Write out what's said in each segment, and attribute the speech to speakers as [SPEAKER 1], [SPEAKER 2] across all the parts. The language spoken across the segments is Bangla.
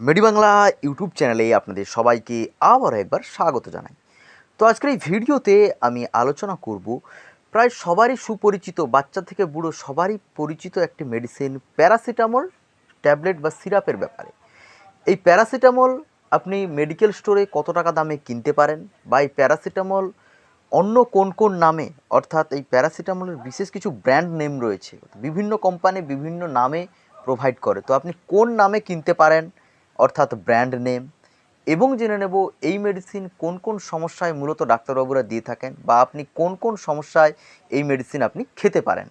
[SPEAKER 1] মেডিবাংলা ইউটিউব চ্যানেলে আপনাদের সবাইকে আবারও একবার স্বাগত জানাই। তো আজকের এই ভিডিওতে আমি আলোচনা করব প্রায় সবারই সুপরিচিত, বাচ্চা থেকে বুড়ো সবারই পরিচিত একটি মেডিসিন প্যারাসিটামল ট্যাবলেট বা সিরাপের ব্যাপারে। এই প্যারাসিটামল আপনি মেডিকেল স্টোরে কত টাকা দামে কিনতে পারেন বা এই প্যারাসিটামল অন্য কোন কোন নামে, অর্থাৎ এই প্যারাসিটামলের বিশেষ কিছু ব্র্যান্ড নেম রয়েছে, বিভিন্ন কোম্পানি বিভিন্ন নামে প্রোভাইড করে। তো আপনি কোন নামে কিনতে পারেন অর্থাৎ ব্র্যান্ড নেম এবং জেনে নেব এই মেডিসিন কোন কোন সমস্যায় মূলত ডাক্তারবাবুরা দিয়ে থাকেন বা আপনি কোন কোন সমস্যায় এই মেডিসিন আপনি খেতে পারেন।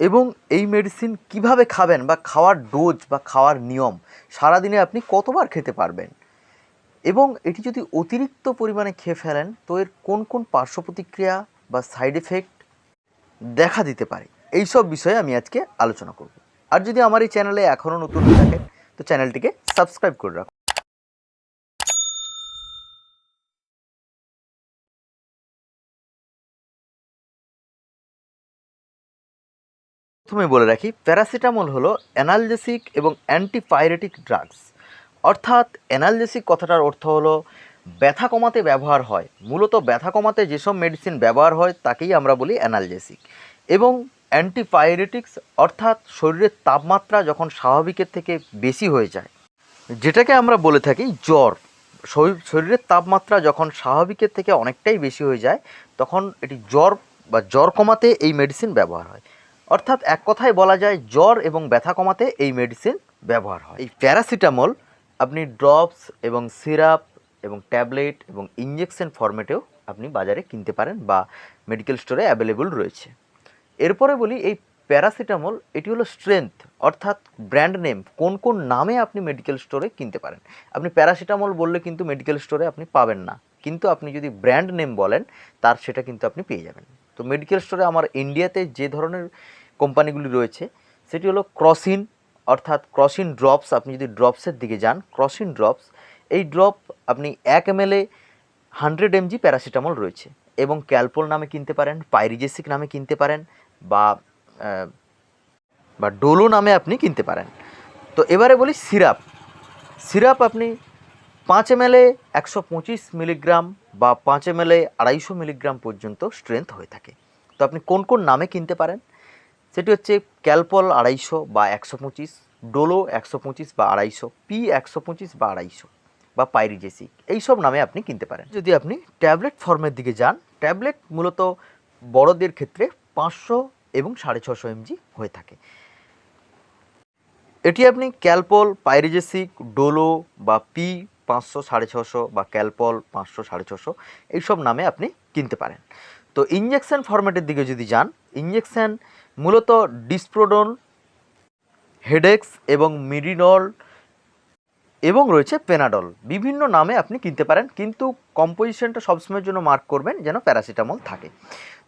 [SPEAKER 1] এবং এই মেডিসিন কীভাবে খাবেন বা খাওয়ার ডোজ বা খাওয়ার নিয়ম সারাদিনে আপনি কতবার খেতে পারবেন? এবং এটি যদি অতিরিক্ত পরিমাণে খেয়ে ফেলেন তো এর কোন কোন পার্শ্ব প্রতিক্রিয়া বা সাইড এফেক্ট দেখা দিতে পারে? এই সব বিষয়ে আমি আজকে আলোচনা করব। আর যদি আমার এই চ্যানেলে এখনও নতুন থাকেন তো চ্যানেলটিকে সাবস্ক্রাইব করে রাখুন প্রথমে বলে রাখি, প্যারাসিটামল হলো অ্যানালজেসিক এবং অ্যান্টিপাইরেটিক ড্রাগস। অর্থাৎ অ্যানালজেসিক কথাটার অর্থ হলো, ব্যথা কমাতে ব্যবহার হয়। মূলত ব্যথা কমাতে যেসব মেডিসিন ব্যবহার হয়, তাকেই আমরা বলি অ্যানালজেসিক। এবং অ্যান্টিপাইরেটিক্স অর্থাৎ শরীরের তাপমাত্রা যখন স্বাভাবিকের থেকে বেশি হয়ে যায়, যেটাকে আমরা বলে থাকি জ্বর শরীর- শরীরের তাপমাত্রা যখন স্বাভাবিকের থেকে অনেকটাই বেশি হয়ে যায়, তখন এটি জ্বর বা জ্বর কমাতে এই মেডিসিন ব্যবহার হয়। অর্থাৎ এক কথায় বলা যায় জ্বর এবং ব্যথা কমাতে এই মেডিসিন ব্যবহার হয়। এই প্যারাসিটামল আপনি ড্রপস এবং সিরাপ এবং ট্যাবলেট এবং ইঞ্জেকশন ফরম্যাটেও আপনি বাজারে কিনতে পারেন বা মেডিকেল স্টোরে অ্যাভেলেবল রয়েছে। এরপরে বলি এই প্যারাসিটামল, এটি হলো স্ট্রেংথ অর্থাৎ ব্র্যান্ড নেম কোন কোন নামে আপনি মেডিকেল স্টোরে কিনতে পারেন। আপনি প্যারাসিটামল বললে কিন্তু মেডিকেল স্টোরে আপনি পাবেন না। কিন্তু আপনি যদি ব্র্যান্ড নেম বলেন, তার সেটা কিন্তু আপনি পেয়ে যাবেন। তো মেডিকেল স্টোরে আমার ইন্ডিয়াতে যে ধরনের কোম্পানিগুলি রয়েছে, সেটি হলো ক্রসিন অর্থাৎ ক্রসিন ড্রপস আপনি যদি ড্রপসের দিকে যান ক্রসিন ড্রপস এই ড্রপ আপনি এক এম এলে হান্ড্রেড এমজি প্যারাসিটামল রয়েছে। এবং ক্যালপোল নামে কিনতে পারেন পাইরিজেসিক নামে কিনতে পারেন বা বা ডোলো নামে আপনি কিনতে পারেন। তো এবারে বলি সিরাপ। সিরাপ আপনি পাঁচ এম একশো পঁচিশ মিলিগ্রাম বা পাঁচ এম আড়াইশো মিলিগ্রাম পর্যন্ত স্ট্রেংথ হয়ে থাকে। তো আপনি কোন কোন নামে কিনতে পারেন? সেটি হচ্ছে ক্যালপল আড়াইশো বা একশো পঁচিশ, ডোলো একশো পঁচিশ বা আড়াইশো, পি একশো পঁচিশ বা আড়াইশো বা পাইরিজেসিক। এইসব নামে আপনি কিনতে পারেন। যদি আপনি ট্যাবলেট ফর্মের দিকে যান, ট্যাবলেট মূলত বড়দের ক্ষেত্রে পাঁচশো এবং সাড়ে ছশো এমজি হয়ে থাকে। এটি আপনি ক্যালপল, পাইরিজেসিক, ডোলো বা পি পাঁচশো সাড়ে ছশো বা ক্যালপল পাঁচশো সাড়ে ছশো এইসব নামে আপনি কিনতে পারেন। তো ইঞ্জেকশান ফরম্যাটের দিকে যদি যান ইঞ্জেকশন মূলত ডিসপ্রোডন হেডেক্স এবং মিরিনল এবং রয়েছে পেনাডল। বিভিন্ন নামে আপনি কিনতে পারেন, কিন্তু কম্পোজিশনটা সবসময়ের জন্য মার্ক করবেন যেন প্যারাসিটামল থাকে।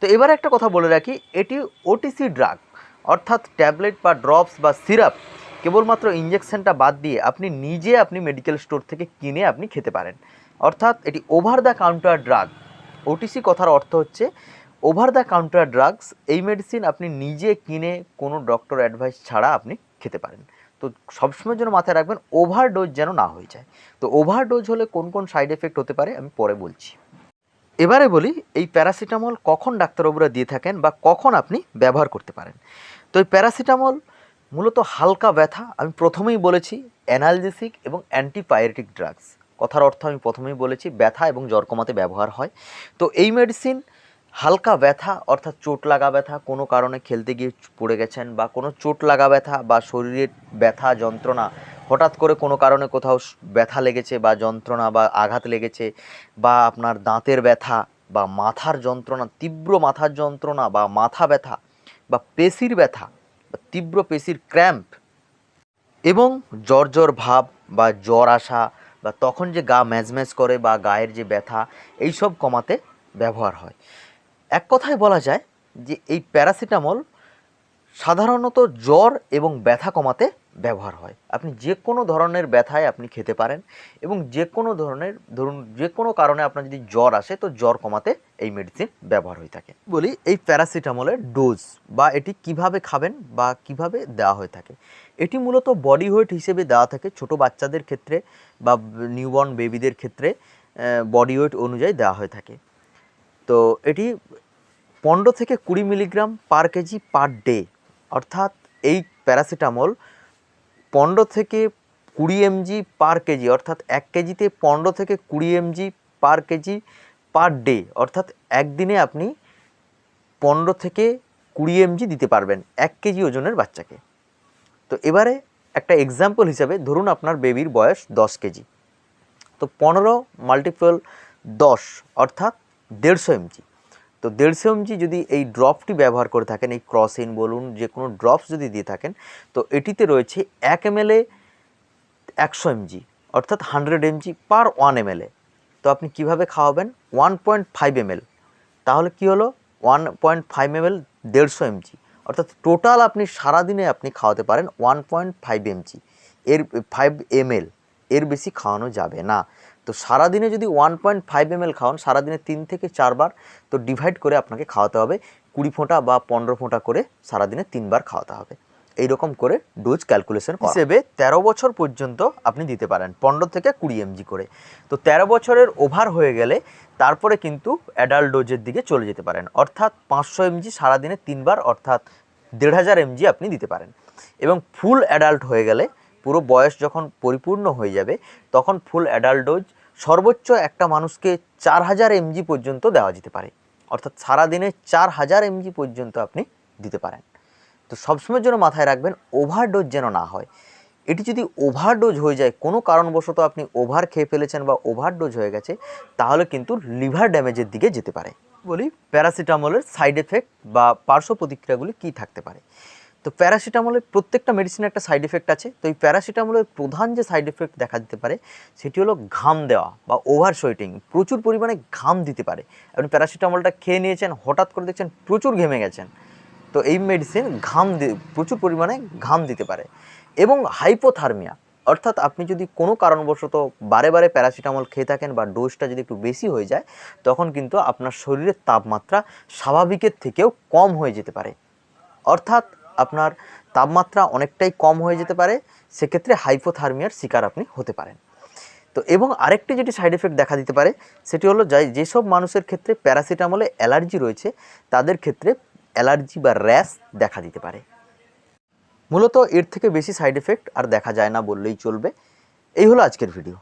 [SPEAKER 1] তো এবার একটা কথা বলে রাখি, এটি ওটিসি ড্রাগ অর্থাৎ ট্যাবলেট বা ড্রপস বা সিরাপ, কেবলমাত্র ইঞ্জেকশনটা বাদ দিয়ে আপনি নিজে আপনি মেডিকেল স্টোর থেকে কিনে আপনি খেতে পারেন। অর্থাৎ এটি over the counter drug OTC কথার অর্থ হচ্ছে ওভার দ্য কাউন্টার ড্রাগস এই মেডিসিন আপনি নিজে কিনে কোনো ডক্টর অ্যাডভাইস ছাড়া আপনি খেতে পারেন। তো সবসময়ের জন্য মাথায় রাখবেন ওভারডোজ যেন না হয়ে যায়। তো ওভারডোজ হলে কোন কোন সাইড এফেক্ট হতে পারে আমি পরে বলছি। এবারে বলি, এই প্যারাসিটামল কখন ডাক্তারবাবুরা দিয়ে থাকেন বা কখন আপনি ব্যবহার করতে পারেন? তো এই প্যারাসিটামল মূলত হালকা ব্যথা, আমি প্রথমেই বলেছি, অ্যানালজেসিক এবং অ্যান্টিপাইরেটিক ড্রাগস। কথার অর্থ আমি প্রথমেই বলেছি, ব্যথা এবং জ্বর কমাতে ব্যবহার হয়। তো এই মেডিসিন হালকা ব্যথা, অর্থাৎ চোট লাগা ব্যথা, কোনো কারণে খেলতে গিয়ে পড়ে গেছেন বা কোনো চোট লাগা ব্যথা বা শরীরের ব্যথা, যন্ত্রণা হঠাৎ করে কোনো কারণে কোথাও ব্যথা লেগেছে বা যন্ত্রণা বা আঘাত লেগেছে বা আপনার দাঁতের ব্যথা বা মাথার যন্ত্রণা, তীব্র মাথার যন্ত্রণা বা মাথা ব্যথা বা পেশির ব্যথা বা তীব্র পেশির ক্র্যাম্প এবং জ্বর জ্বর ভাব বা জ্বর আসা বা তখন যে গা ম্যাজম্যাজ করে বা গায়ের যে ব্যথা এইসব কমাতে ব্যবহার হয়। এক কথায় বলা যায় যে এই প্যারাসিটামল সাধারণত জ্বর এবং ব্যথা কমাতে ব্যবহার হয়। আপনি যে কোনো ধরনের ব্যথায় আপনি খেতে পারেন এবং যে কোনো ধরনের, ধরুন যে কোনো কারণে আপনার যদি জ্বর আসে, তো জ্বর কমাতে এই মেডিসিন ব্যবহার হয়ে থাকে। বলি, এই প্যারাসিটামলের ডোজ বা এটি কীভাবে খাবেন বা কীভাবে দেওয়া হয়ে থাকে? এটি মূলত বডি ওয়েট হিসেবে দেওয়া থাকে ছোট বাচ্চাদের ক্ষেত্রে বা নিউবর্ন বেবিদের ক্ষেত্রে বডি ওয়েট অনুযায়ী দেওয়া হয়ে থাকে। তো এটি পনেরো থেকে কুড়ি milligram per KG per day অর্থাৎ এই প্যারাসিটামল পনেরো থেকে কুড়ি এমজি পার কেজি, অর্থাৎ এক কেজিতে পনেরো থেকে কুড়ি MG per KG per day, অর্থাৎ একদিনে আপনি পনেরো থেকে কুড়ি এমজি দিতে পারবেন এক কেজি ওজনের বাচ্চাকে। তো এবারে একটা এক্সাম্পল হিসাবে ধরুন আপনার বেবির বয়স দশ কেজি। তো পনেরো মাল্টিপল দশ, অর্থাৎ দেড়শো এমজি। তো দেড়শো এমজি যদি এই ড্রপটি ব্যবহার করে থাকেন, এই ক্রসিন বলুন, যে কোনো ড্রপস যদি দিয়ে থাকেন, তো এটিতে রয়েছে এক এম এলে একশো এমজি অর্থাৎ hundred MG per one M তো আপনি কীভাবে খাওয়াবেন? ওয়ান পয়েন্ট ফাইভ এম তাহলে কি হলো? One point five M L দেড়শো এমজি অর্থাৎ টোটাল আপনি সারাদিনে আপনি খাওয়াতে পারেন ওয়ান পয়েন্ট ফাইভ এমজি এর ফাইভ এম এর বেশি খাওয়ানো যাবে না। তো সারাদিনে যদি ওয়ান পয়েন্ট ফাইভ এম খাওয়ান, সারাদিনে তিন থেকে চারবার, তো ডিভাইড করে আপনাকে খাওয়াতে হবে। কুড়ি ফোঁটা বা পনেরো ফোঁটা করে সারাদিনে তিনবার খাওয়াতে হবে। এই রকম করে ডোজ ক্যালকুলেশন হিসেবে তেরো বছর পর্যন্ত আপনি দিতে পারেন, পনেরো থেকে কুড়ি এমজি করে। তো তেরো বছরের ওভার হয়ে গেলে তারপরে কিন্তু অ্যাডাল্ট ডোজের দিকে চলে যেতে পারেন। অর্থাৎ পাঁচশো এমজি সারাদিনে তিনবার, অর্থাৎ দেড় হাজার এমজি আপনি দিতে পারেন। এবং ফুল অ্যাডাল্ট হয়ে গেলে পুরো বয়স যখন পরিপূর্ণ হয়ে যাবে, তখন ফুল অ্যাডাল্ট ডোজ সর্বোচ্চ একটা মানুষকে চার হাজার এমজি পর্যন্ত দেওয়া যেতে পারে। অর্থাৎ সারাদিনে চার হাজার এমজি পর্যন্ত আপনি দিতে পারেন। তো সবসময়ের জন্য মাথায় রাখবেন, ওভারডোজ যেন না হয়। এটি যদি ওভারডোজ হয়ে যায়, কোনো কারণবশত আপনি ওভার খেয়ে ফেলেছেন বা ওভারডোজ হয়ে গেছে, তাহলে কিন্তু লিভার ড্যামেজের দিকে যেতে পারে। বলি প্যারাসিটামলের সাইড এফেক্ট বা পার্শ্ব প্রতিক্রিয়াগুলি কী থাকতে পারে? তো প্যারাসিটামলের প্রত্যেকটা মেডিসিনের একটা সাইড এফেক্ট আছে। তো এই প্যারাসিটামলের প্রধান যে সাইড এফেক্ট দেখা দিতে পারে, সেটি হলো ঘাম দেওয়া বা ওভার সোয়েটিং প্রচুর পরিমাণে ঘাম দিতে পারে। আপনি প্যারাসিটামলটা খেয়ে নিয়েছেন, হঠাৎ করে দেখছেন প্রচুর ঘেমে গেছেন। তো এই মেডিসিন ঘাম প্রচুর পরিমাণে ঘাম দিতে পারে। এবং হাইপোথার্মিয়া অর্থাৎ আপনি যদি কোনো কারণবশত বারে বারে প্যারাসিটামল খেয়ে থাকেন বা ডোজটা যদি একটু বেশি হয়ে যায়, তখন কিন্তু আপনার শরীরের তাপমাত্রা স্বাভাবিকের থেকেও কম হয়ে যেতে পারে। অর্থাৎ আপনার তাপমাত্রা অনেকটাই কম হয়ে যেতে পারে, সেক্ষেত্রে হাইপোথার্মিয়ার শিকার আপনি হতে পারেন। তো এবং আরেকটি যেটি সাইড এফেক্ট দেখা দিতে পারে, সেটি হলো যাই যেসব মানুষের ক্ষেত্রে প্যারাসিটামলে অ্যালার্জি রয়েছে, তাদের ক্ষেত্রে অ্যালার্জি বা র্যাশ দেখা দিতে পারে। মূলত এর থেকে বেশি সাইড এফেক্ট আর দেখা যায় না বললেই চলবে। এই হলো আজকের ভিডিও।